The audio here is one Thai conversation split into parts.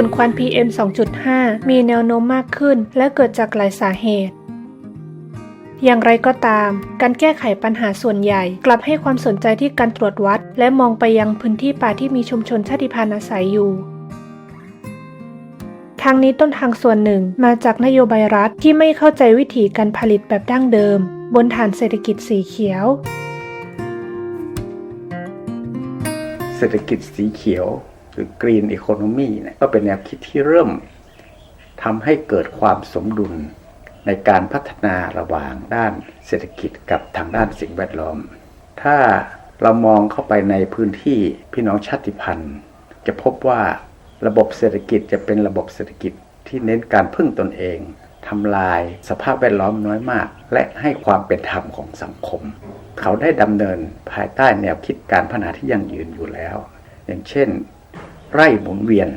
ฝุ่นควัน PM 2.5 มีแนวโน้มมากขึ้น และเกิดจากหลายสาเหตุ อย่างไรก็ตาม การแก้ไขปัญหาส่วนใหญ่ กลับให้ความสนใจที่การตรวจวัด และมองไปยังพื้นที่ป่าที่มีชุมชนชาติพันธุ์อาศัยอยู่ทางนี้ต้นทางส่วนหนึ่งมาจากนโยบายรัฐที่ไม่เข้าใจวิธีการผลิตแบบดั้งเดิม บนฐานเศรษฐกิจสีเขียว เศรษฐกิจสีเขียว รือ Green Economy เนี่ยก็เป็นแนวคิดที่เริ่มทำให้เกิดความสมดุลในการพัฒนาระหว่างด้านเศรษฐกิจกับทางด้านสิ่งแวดล้อม ถ้าเรามองเข้าไปในพื้นที่พี่น้องชาติพันธุ์ จะพบว่าระบบเศรษฐกิจจะเป็นระบบเศรษฐกิจที่เน้นการพึ่งตนเองทำลายสภาพแวดล้อมน้อยมาก และให้ความเป็นธรรมของสังคม เขาได้ดำเนินภายใต้แนวคิดการพัฒนาที่ยั่งยืนอยู่แล้ว อย่างเช่น ไร่หมุนเวียน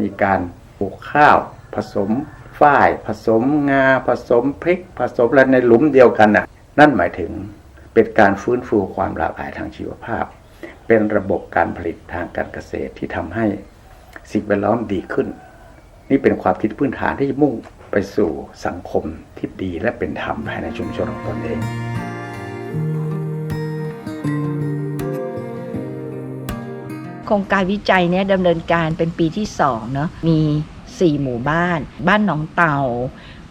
มีการปลูกข้าว ผสมฝ้าย ผสมงา ผสมพริก ผสมอะไรในหลุมเดียวกันน่ะ นั่นหมายถึงเป็นการฟื้นฟูความหลากหลายทางชีวภาพ เป็นระบบการผลิตทางการเกษตรที่ทำให้สิ่งแวดล้อมดีขึ้น นี่เป็นความคิดพื้นฐานที่มุ่งไปสู่สังคมที่ดีและเป็นธรรมภายในชุมชนของตนเอง โครงการวิจัยเนี่ยดำเนินการเป็นปีที่สองเนาะมี 4 หมู่บ้าน บ้านหนองเต่า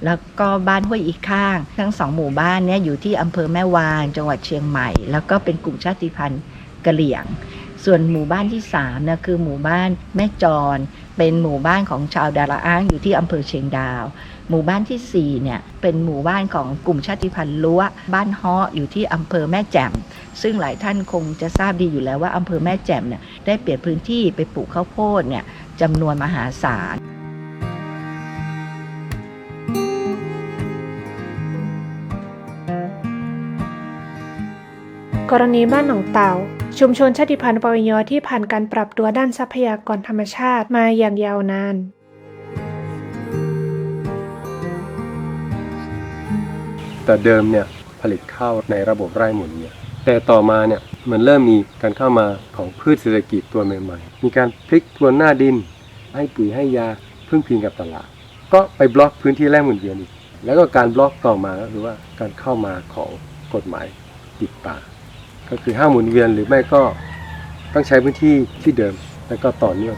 แล้วก็บ้านห้วยอีกข้าง ทั้งสองหมู่บ้านเนี่ยอยู่ที่อำเภอแม่วางจังหวัดเชียงใหม่ แล้วก็เป็นกลุ่มชาติพันธุ์กะเหลี่ยง ส่วนหมู่บ้านที่3เนี่ยคือหมู่บ้านแม่จร เป็นหมู่บ้านของชาวดาราอ้างอยู่ที่อำเภอเชียงดาว หมู่บ้านที่ 4 เนี่ย เป็นหมู่บ้านของกลุ่มชาติพันธุ์ล้วบ้านฮ้ออยู่ที่อำเภอแม่แจ่ม ซึ่งหลายท่านคงจะทราบดีอยู่แล้วว่าอำเภอแม่แจ่มเนี่ยได้เปลี่ยนพื้นที่ไปปลูกข้าวโพดเนี่ยจำนวนมหาศาลกรณีบ้านหนองเต่า ชุมชนชาติพันธุ์ปวยอที่ผ่านการปรับตัวด้านทรัพยากรธรรมชาติมาอย่างยาวนาน แต่เดิมเนี่ยผลิตข้าวในระบบไร่หมุนเนี่ยแต่ต่อมาเนี่ยมันเริ่มมีการเข้ามาของพืชเศรษฐกิจตัวใหม่ๆ มีการพลิกทวนหน้าดิน ให้ปุ๋ยให้ยาพึ่งพิงกับตลาด ก็ไปบล็อกพื้นที่แร่หมุนเวียนอีก แล้วก็การบล็อกต่อมาก็คือว่าการเข้ามาของกฎหมายปิดป่า ก็คือห้ามหมุนเวียนหรือไม่ก็ต้องใช้พื้นที่ที่เดิมแล้วก็ต่อเนื่อง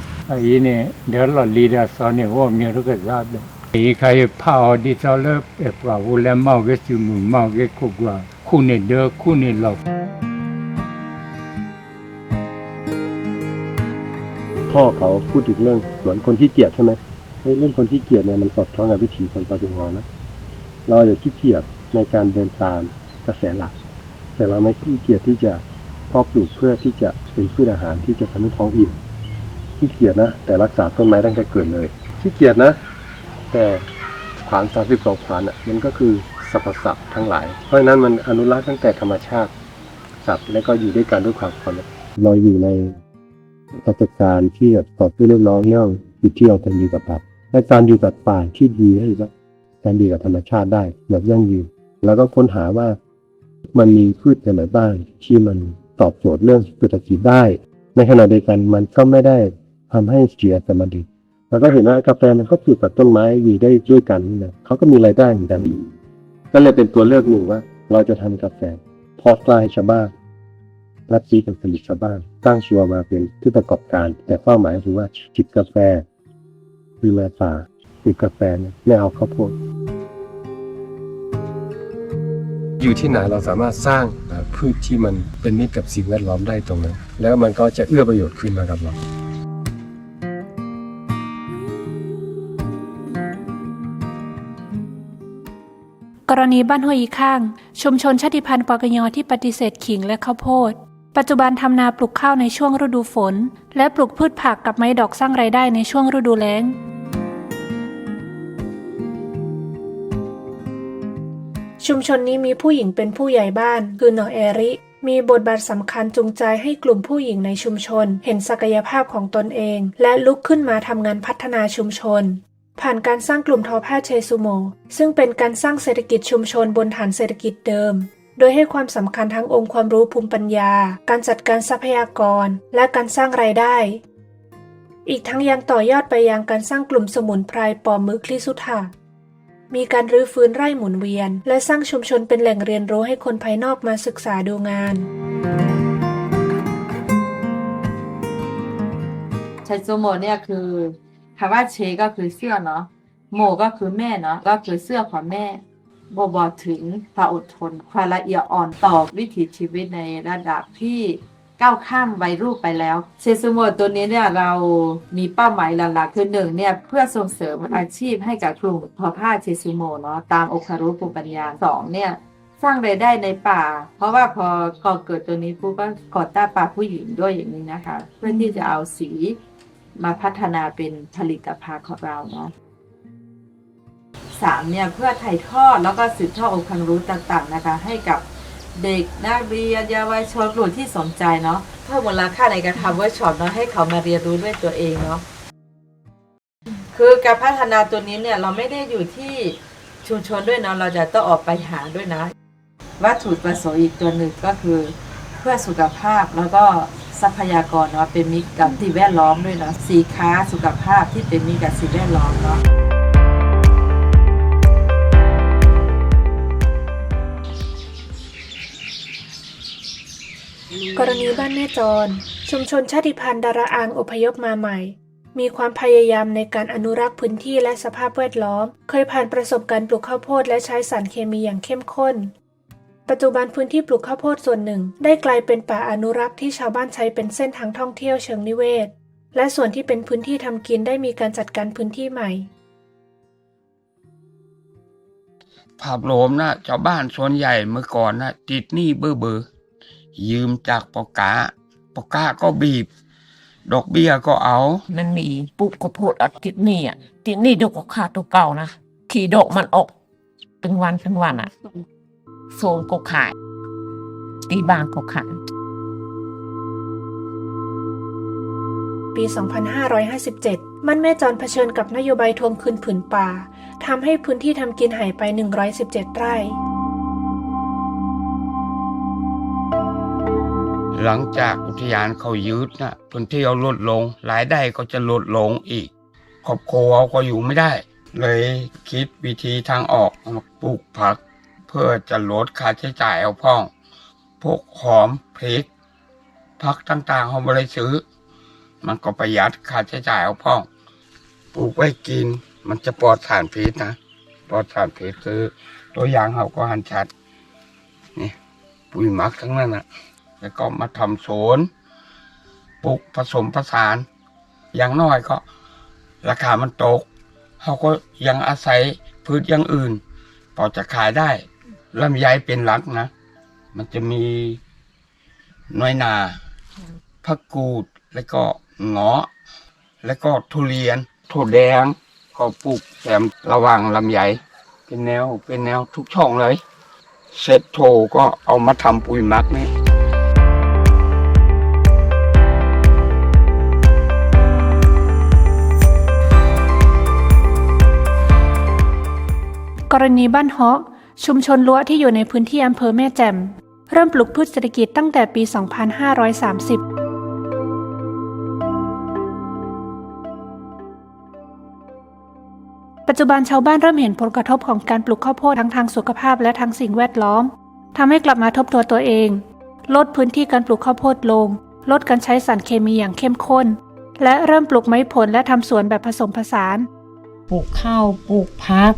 อันนี้เราเรียกพักแค่เราเรียกจะรอพหัสสู่โลกิตาแล้วรักแค่บุแค่ลาติติสู่โลสู่โลเนี่ยเนี่ยเดี๋ยวเราลีดาสอนเนี่ยว่ามีรู้กันทราบเลยไอ้ใครพาดีเราเลิกเอฟว่าวุ้นแล้วเมาเกสิมุเมาเกคุกวาคู่เนี่ยเด้อคู่เนี่ยหลอกพ่อเขาพูดถึงเรื่องสวนคนที่เกียจใช่ไหมเรื่องคนที่เกียจเนี่ยมันสอดคล้องกับวิถีคนปฏิวัตินะเราอย่าขี้เกียจในการเดินตามกระแสหลัก แต่เราไม่ขี้เกียจที่จะพาะปลูกเพื่อที่จะเป็นพืชอาหารที่จะทำให้ท้องอิ่ม ขี้เกียจนะ แต่รักษาต้นไม้ตั้งแต่เกิดเลยขี้เกียจนะ แต่ฐานสามสิบสองฐานอะมันก็คือสรรพสัตว์ทั้งหลาย เพราะฉะนั้นมันอนุรักษ์ตั้งแต่ธรรมชาติ สัตว์และก็อยู่ด้วยกันด้วยความเคารพเราอยู่ในประสการที่แบบตอสู้เรื่องน้องเรื่องอยู่ที่เราจะอยู่กับป่าและการอยู่กับป่าที่ดีก็คือการอยู่กับธรรมชาติได้แบบยั่งยืนแล้วก็ค้นหาว่ามันมีพืชอะไรบ้างที่มันตอบโจทย์เรื่องเศรษฐกิจได้ ในขณะเดียวกันมันก็ไม่ได้ ทำให้เสียสมดุลแล้วก็เห็นว่ากาแฟมันก็ปลูกกับต้นไม้อยู่ได้ด้วยกันนี่นะเขาก็มีรายได้เหมือนกันก็เลยเป็นตัวเลือกหนึ่งว่า เราจะทำกาแฟพอดใกล้ชาวบ้านรับซื้อกับผลิตชาวบ้านตั้างชัวร์มาเป็นผู้ประกอบการ แต่เป้าหมายคือว่าจิบกาแฟดูแลป่าปลูกกาแฟเนี่ยไม่เอาข้าวโพดอยู่ที่ไหนเราสามารถสร้างพืชที่มันเป็นมิตรกับสิ่งแวดล้อมได้ตรงนั้น แล้วมันก็จะเอื้อประโยชน์ขึ้นมากับเรา กรณีบ้านห้วยอีข้าง ชุมชนชาติพันธุ์ปากยอที่ปฏิเสธขิงและข้าวโพด ปัจจุบันทำนาปลูกข้าวในช่วงฤดูฝน และปลูกพืชผักกับไม้ดอกสร้างไรายได้ในช่วงฤดูแล้งชุมชนนี้มีผู้หญิงเป็นผู้ใหญ่บ้านคือหนอแอริ มีบทบาทสำคัญจูงใจให้กลุ่มผู้หญิงในชุมชน เห็นศักยภาพของตนเอง และลุกขึ้นมาทำงานพัฒนาชุมชน ผ่านการสร้างกลุ่มทอผ้าเชซูโม ซึ่งเป็นการสร้างเศรษฐกิจชุมชนบนฐานเศรษฐกิจเดิม โดยให้ความสำคัญทั้งองค์ความรู้ภูมิปัญญา การจัดการทรัพยากร และการสร้างรายได้ อีกทั้งยังต่อยอดไปยังการสร้างกลุ่มสมุนไพรปอมมือคลิสุธามีการรื้อฟื้นไร่หมุนเวียน และสร้างชุมชนเป็นแหล่งเรียนรู้ให้คนภายนอกมาศึกษาดูงานใช้ซูโมเนี่ยคือ คำว่าเชก็คือเสื้อเนาะโมก็คือแม่เนาะก็คือเสื้อของแม่บอบอถึงความอดทนความละเอียดอ่อนต่อวิถีชีวิตในระดับที่ก้าวข้ามวัยรุ่นไปแล้วเชซูโมตัวนี้เนี่ยเรามีเป้าหมายหลักๆคือหนึ่งเนี่ยเพื่อส่งเสริมอาชีพให้กับกลุ่มทอผ้าเชซูโมเนาะตามโอคารุภูมิปัญญาสองเนี่ยสร้างรายได้ในป่า เพราะว่าพอก่อเกิดตัวนี้ปุ๊บก็ก่อต้าป่าผู้หญิงด้วยอย่างนี้นะคะ เพื่อที่จะเอาสี มาพัฒนาเป็นผลิตภัณฑ์ของเราเนาะสามเนี่ยเพื่อถ่ายทอดแล้วก็สืบทอดองค์ความรู้ต่างๆนะคะ ให้กับเด็กนักเรียนเยาวชนกลุ่มที่สนใจเนาะเพิ่มมูลค่าในการทำเวิร์กช็อปเนาะให้เขามาเรียนรู้ด้วยตัวเองเนาะคือการพัฒนาตัวนี้เนี่ยเราไม่ได้อยู่ที่ชุมชนด้วยเนาะเราจะต้องออกไปหาด้วยนะ วัตถุประสงค์อีกตัวหนึ่งก็คือเพื่อสุขภาพแล้วก็ ทรัพยากรเนาะเป็นมิตรกับสิ่งแวดล้อมด้วยเนาะสีค้าสุขภาพที่เป็นมิตรกับสิ่งแวดล้อมเนาะกรณีบ้านแม่จร ชุมชนชาติพันธุ์ดาราอางอพยพมาใหม่ มีความพยายามในการอนุรักษ์พื้นที่และสภาพแวดล้อม เคยผ่านประสบการณ์ปลูกข้าวโพดและใช้สารเคมีอย่างเข้มข้น ปัจจุบันพื้นที่ปลูกข้าวโพดส่วนหนึ่ง ได้กลายเป็นป่าอนุรักษ์ที่ชาวบ้านใช้เป็นเส้นทางท่องเที่ยวเชิงนิเวศ และส่วนที่เป็นพื้นที่ทำกินได้มีการจัดการพื้นที่ใหม่ ภาพรวมนะชาวบ้านส่วนใหญ่เมื่อก่อนนะติดหนี้เบอร์เบอร์ยืมจากปอกาปอกาก็บีบ ดอกเบี้ยก็เอา มันมีปลูกข้าวโพดอาทิตย์นี่อะทิตย์นี่ดอกก็ขาดตัวเก่านะขี่ดอกมันออก เป็นวันเป็นวันอะ โซนก็ขายตีบางก็ขายปี 2557 มันแม่จรเผชิญกับนโยบายทวงคืนผืนป่า ทำให้พื้นที่ทำกินหายไป 117 ไร่ หลังจากอุทยานเขายึดนะพื้นที่เอาลดลง รายได้ก็จะลดลงอีก ครอบครัวก็อยู่ไม่ได้ เลยคิดวิธีทางออกมาปลูกผัก เพื่อจะลดค่าใช้จ่ายเอาพ่อง พวกหอมพริกผักต่างๆเขาไม่ได้ซื้อ มันก็ประหยัดค่าใช้จ่ายเอาพ่องปลูกไว้กิน มันจะปลอดสารพิษนะปลอดสารพิษคือ ตัวอย่างเขาก็หันชัดนี่ปุ๋ยหมักทั้งนั้นนะแล้วก็มาทำสวนปลูกผสมผสาน อย่างน้อยก็ ราคามันตกเขาก็ยังอาศัยพืชอย่างอื่นพอจะขายได้ ลำไยเป็นหลักนะ มันจะมีน้อยนาผักกูด แล้วก็เงาะ แล้วก็ทุเรียนถั่วแดง ก็ปลูกแถมระหว่างลำไยเป็นแนวเป็นแนวทุกช่องเลย เสร็จโถก็เอามาทำปุ๋ยมักนี่กรณีบ้านเฮาะ ชุมชนรั้วที่อยู่ในพื้นที่อำเภอแม่แจ่ม เริ่มปลูกพืชเศรษฐกิจตั้งแต่ปี 2530ปัจจุบันชาวบ้านเริ่มเห็นผลกระทบของการปลูกข้าวโพดทั้งทางสุขภาพและทางสิ่งแวดล้อมทำให้กลับมาทบทวนตัวเอง ลดพื้นที่การปลูกข้าวโพดลง ลดการใช้สารเคมีอย่างเข้มข้น และเริ่มปลูกไม้ผลและทำสวนแบบผสมผสาน ปลูกข้าว ปลูกพัก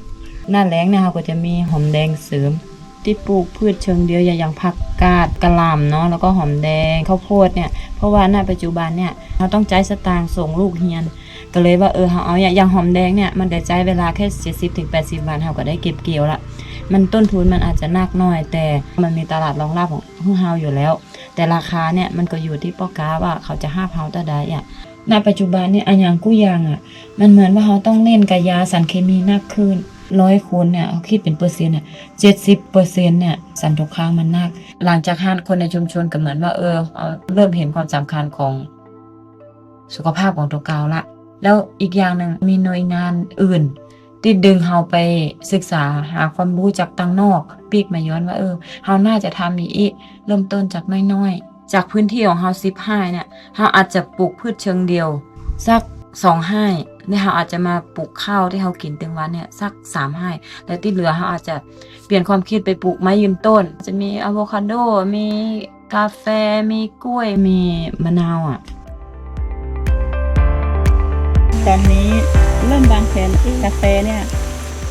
หน้าแล้งเนี่ยเราก็จะมีหอมแดงเสริม ที่ปลูกพืชเชิงเดียวอย่างผักกาดกระหล่ำเนาะแล้วก็หอมแดงข้าวโพดเนี่ยเพราะว่าณปัจจุบันเนี่ยเราต้องใจสตางค์ส่งลูกเรียนก็เลยว่าเออเราเอาอย่างอย่างหอมแดงเนี่ยมันได้ใจายเวลาแค่ 70ถึง80วันเราก็ได้เก็บเกี่ยวละมันต้นทุนมันอาจจะนักหน่อย แต่มันมีตลาดรองรับของเฮาอยู่แล้ว แต่ราคาเนี่ยมันก็อยู่ที่ป้อกาว่าเขาจะห้าเฮาต่อใดอะณปัจจุบันเนี่ยอันอย่างกู้ยางอะ มันเหมือนว่าเขาต้องเล่นกับยาสารเคมีมากขึ้น ร้อยคนเนี่ยเขาคิดเป็นเปอร์เซ็นต์เนี่ยเจ็ดสิบเปอร์เซ็นต์เนี่ยสันตกค้างมันนักหลังจากห้านคนในชุมชนก็เหมือนว่าเออเริ่มเห็นความสำคัญของสุขภาพของตัวเกาละ แล้วอีกอย่างหนึ่งมีหน่วยงานอื่นที่ดึงเฮาไปศึกษาหาความรู้จากตังนอกปีกมาย้อนว่าเออเฮาน่าจะทำอีกเริ่มต้นจากน้อยๆ จากพื้นที่ของเฮาสิบห้าเนี่ยเฮาอาจจะปลูกพืชเชิงเดียว สักสองห้ เนี่ยเฮาอาจจะมาปลูกข้าวที่เฮากินตึงวันเนี่ยสักสามให้แล้วที่เหลือเฮาอาจจะเปลี่ยนความคิดไปปลูกไม้ยืนต้น จะมีอะโวคาโด มีกาแฟ มีกล้วย มีมะนาวอะ ตอนนี้เริ่มวางแผนกาแฟเนี่ย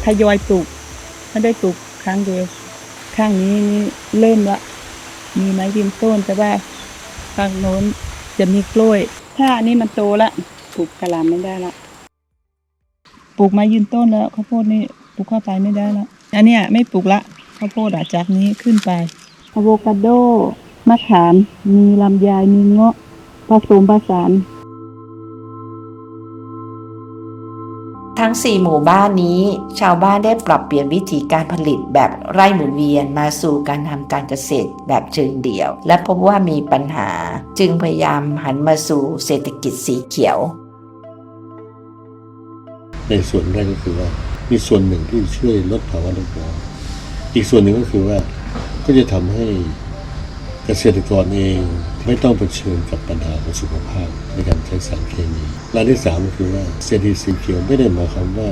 ทยอยปลูกไม่ได้ปลูกครั้งเดียวครั้งนี้เริ่มละ มีไม้ยืนต้นแต่ว่าฝั่งโน้นจะมีกล้วย ถ้าอันนี้มันโตละปลูกกะหล่ำไม่ได้ละ ปลูกไม้ยืนต้นแล้วข้าวโพดนี่ปลูกเข้าไปไม่ได้ละอันเนี้ยไม่ปลูกละข้าวโพดอะจากนี้ขึ้นไปอะโวคาโดมะขามมีลำไยมีเงาะผสมผสานทั้ง 4 หมู่บ้านนี้ ชาวบ้านได้ปรับเปลี่ยนวิธีการผลิตแบบไร่หมุนเวียนมาสู่การทำการเกษตรแบบเชิงเดี่ยว และพบว่ามีปัญหา จึงพยายามหันมาสู่เศรษฐกิจสีเขียว ในส่วนแรกก็คือว่า มีส่วนหนึ่งที่ช่วยลดภาวะโลกร้อนอีกส่วนหนึ่งก็คือว่าก็จะทำให้เกษตรกรเองไม่ต้องเผชิญกับปัญหาของสุขภาพในการใช้สารเคมีและที่สามก็คือว่าเศรษฐกิจสีเขียวไม่ได้หมายความว่า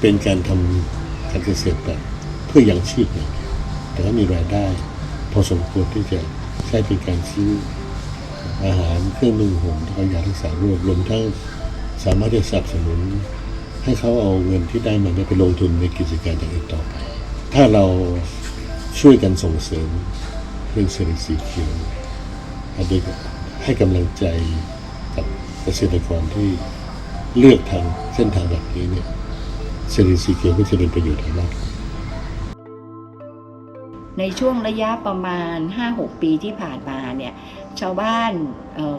เป็นการทำการเกษตรแบบเพื่อยังชีพอย่างเดียวแต่ว่ามีรายได้ พอสมควรที่จะใช้เป็นการซื้ออาหารเครื่องนุ่งห่มแล้วก็ยารักษาโรครวมทั้งสามารถจะสนับสนุน ให้เขาเอาเงินที่ได้มาเนี่ยไปลงทุนในกิจการอย่างอื่นต่อไป ถ้าเราช่วยกันส่งเสริมเรื่องเศรษฐกิจสีเขียวอาจจะให้กำลังใจกับเกษตรกรที่เลือกทางเส้นทางแบบนี้เนี่ยเศรษฐกิจสีเขียวก็จะเป็นประโยชน์มากในช่วงระยะประมาณ 5-6 ปีที่ผ่านมาเนี่ยชาวบ้าน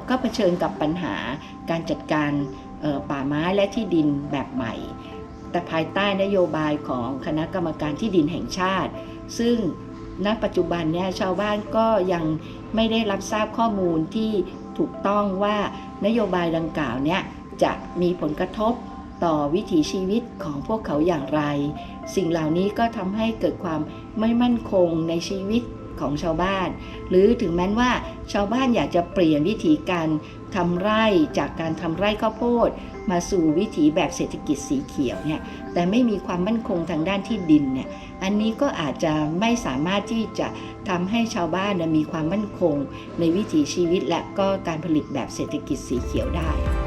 ก็เผชิญกับปัญหาการจัดการ ป่าไม้และที่ดินแบบใหม่ แต่ภายใต้นโยบายของคณะกรรมการที่ดินแห่งชาติ ซึ่งณปัจจุบันเนี่ยชาวบ้านก็ยังไม่ได้รับทราบข้อมูลที่ถูกต้องว่านโยบายดังกล่าวเนี่ยจะมีผลกระทบต่อวิถีชีวิตของพวกเขาอย่างไร สิ่งเหล่านี้ก็ทำให้เกิดความไม่มั่นคงในชีวิตของชาวบ้าน หรือถึงแม้ว่าชาวบ้านอยากจะเปลี่ยนวิธีการ ทำไร่จากการทำไร่ข้าวโพด มาสู่วิถีแบบเศรษฐกิจสีเขียวเนี่ยแต่ไม่มีความมั่นคงทางด้านที่ดินเนี่ยอันนี้ก็อาจจะไม่สามารถที่จะทำให้ชาวบ้านมีความมั่นคง ในวิถีชีวิตและก็การผลิตแบบเศรษฐกิจสีเขียวได้